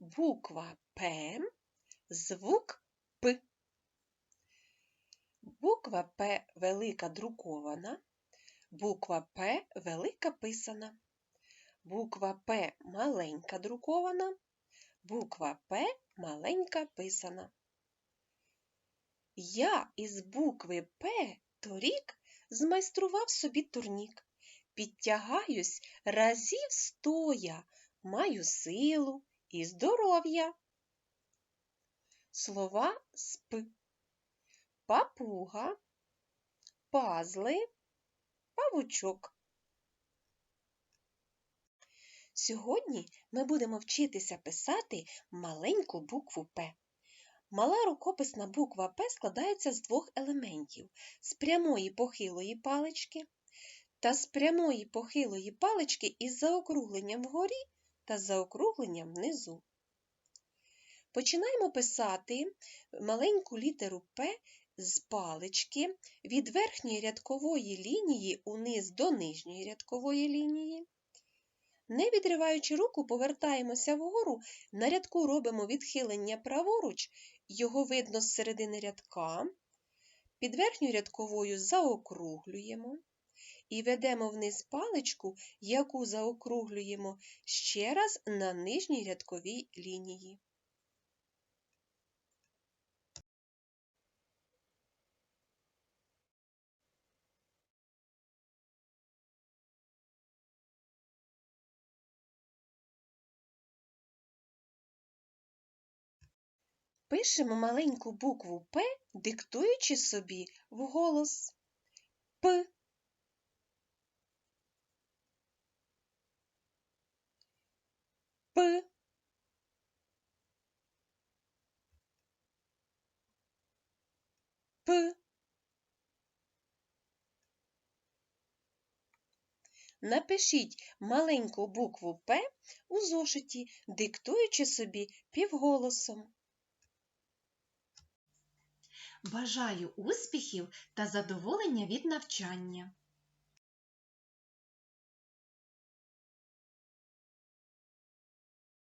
Буква П, звук П. Буква П велика друкована, буква П велика писана. Буква П маленька друкована, буква П маленька писана. Я із букви П торік змайстрував собі турнік. Підтягаюсь разів стоя, маю силу і здоров'я. Слова з П. Папуга, пазли, павучок. Сьогодні ми будемо вчитися писати маленьку букву П. Мала рукописна буква П складається з двох елементів з прямої похилої палички та з прямої похилої палички із заокругленням вгорі та з заокругленням внизу. Починаємо писати маленьку літеру П з палички від верхньої рядкової лінії униз до нижньої рядкової лінії. Не відриваючи руку, повертаємося вгору, на рядку робимо відхилення праворуч, його видно з середини рядка, під верхньою рядковою заокруглюємо і ведемо вниз паличку, яку заокруглюємо ще раз на нижній рядковій лінії. Пишемо маленьку букву П, диктуючи собі вголос П. П. П. Напишіть маленьку букву П у зошиті, диктуючи собі півголосом. Бажаю успіхів та задоволення від навчання.